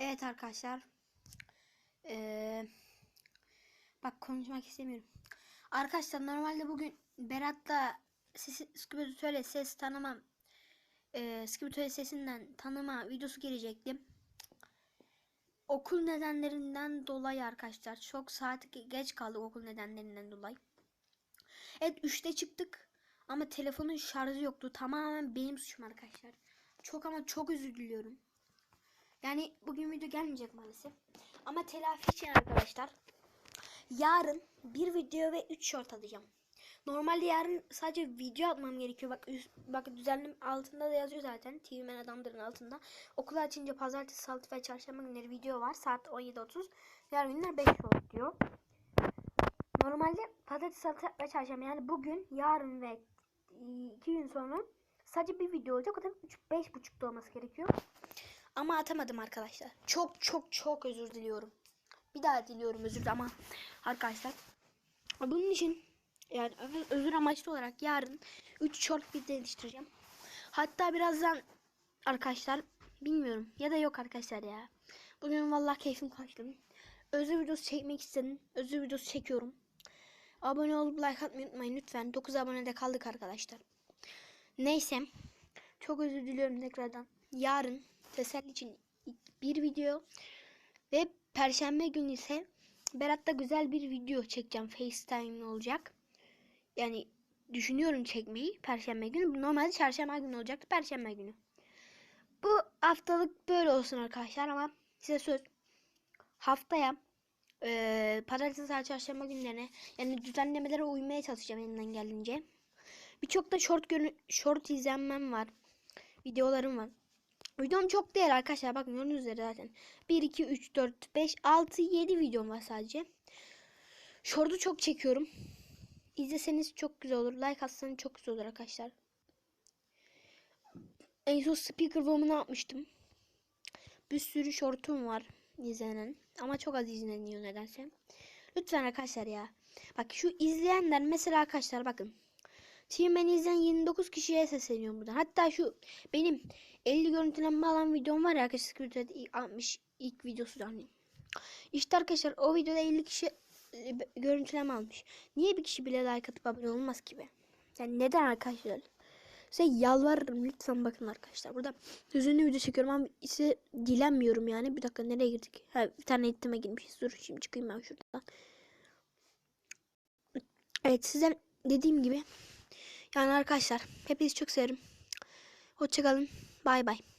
Evet arkadaşlar. Ee, bak konuşmak istemiyorum. Arkadaşlar normalde bugün Berat'la Skibitüel'e ses tanıma e, Skibitüel sesinden tanıma videosu gelecekti. Okul nedenlerinden dolayı arkadaşlar. Çok saat ge- geç kaldık okul nedenlerinden dolayı. Evet 3'te çıktık. Ama telefonun şarjı yoktu. Tamamen benim suçum arkadaşlar. Çok ama çok özür diliyorum. Yani bugün video gelmeyecek maalesef. Ama telafi için arkadaşlar. Yarın bir video ve 3 short atacağım. Normalde yarın sadece video atmam gerekiyor. Bak üst, bak düzenlim altında da yazıyor zaten. TV Man adamların altında. Okul açınca pazartesi, salı ve çarşamba günleri video var. Saat 17.30. Diğer günler 5 short diyor. Normalde pazartesi, salı ve çarşamba yani bugün, yarın ve 2 gün sonra sadece bir video olacak. O da 3 buçukta olması gerekiyor. Ama atamadım arkadaşlar. Çok çok çok özür diliyorum. Bir daha diliyorum özür ama arkadaşlar. Bunun için yani özür amaçlı olarak yarın 3 short video yetiştireceğim. Hatta birazdan arkadaşlar bilmiyorum ya da yok arkadaşlar ya. Bugün vallahi keyfim kaçtı. Özür videosu çekmek istedim. Özür videosu çekiyorum. Abone olup like atmayı unutmayın lütfen. 9 abonede kaldık arkadaşlar. Neyse. Çok özür diliyorum tekrardan. Yarın teselli için bir video ve perşembe günü ise Berat'ta güzel bir video çekeceğim. FaceTime olacak. Yani düşünüyorum çekmeyi perşembe günü. Normalde çarşamba günü olacaktı. Perşembe günü. Bu haftalık böyle olsun arkadaşlar ama size söz haftaya eee pazartesi çarşamba günlerine yani düzenlemelere uymaya çalışacağım elimden geldiğince. Birçok da short short izlenmem var. Videolarım var. Videom çok değil arkadaşlar. Gördüğünüz üzere zaten. 1, 2, 3, 4, 5, 6, 7 videom var sadece. Short'u çok çekiyorum. İzleseniz çok güzel olur. Like atsanız çok güzel olur arkadaşlar. En son speaker woman'ı yapmıştım. Bir sürü shortum var izlenen. Ama çok az izleniyor nedense. Lütfen arkadaşlar ya. Bak şu izleyenler mesela arkadaşlar bakın. Beni izleyen 29 kişiye sesleniyorum buradan. Hatta şu benim 50 görüntülenme alan videom var ya arkadaşlar. İlk 60 ilk videosu yani. İşte arkadaşlar o videoda 50 kişi e, görüntüleme almış. Niye bir kişi bile like atıp abone olmaz gibi? Yani neden arkadaşlar? Size yalvarırım lütfen bakın arkadaşlar. Burada hüzünlü video çekiyorum ama size dilenmiyorum yani. Bir dakika nereye girdik? Ha, bir tane eğitime girmişiz. Dur şimdi çıkayım ben şuradan. Evet size dediğim gibi yani arkadaşlar hepinizi çok severim. Hoşçakalın. Bay bay.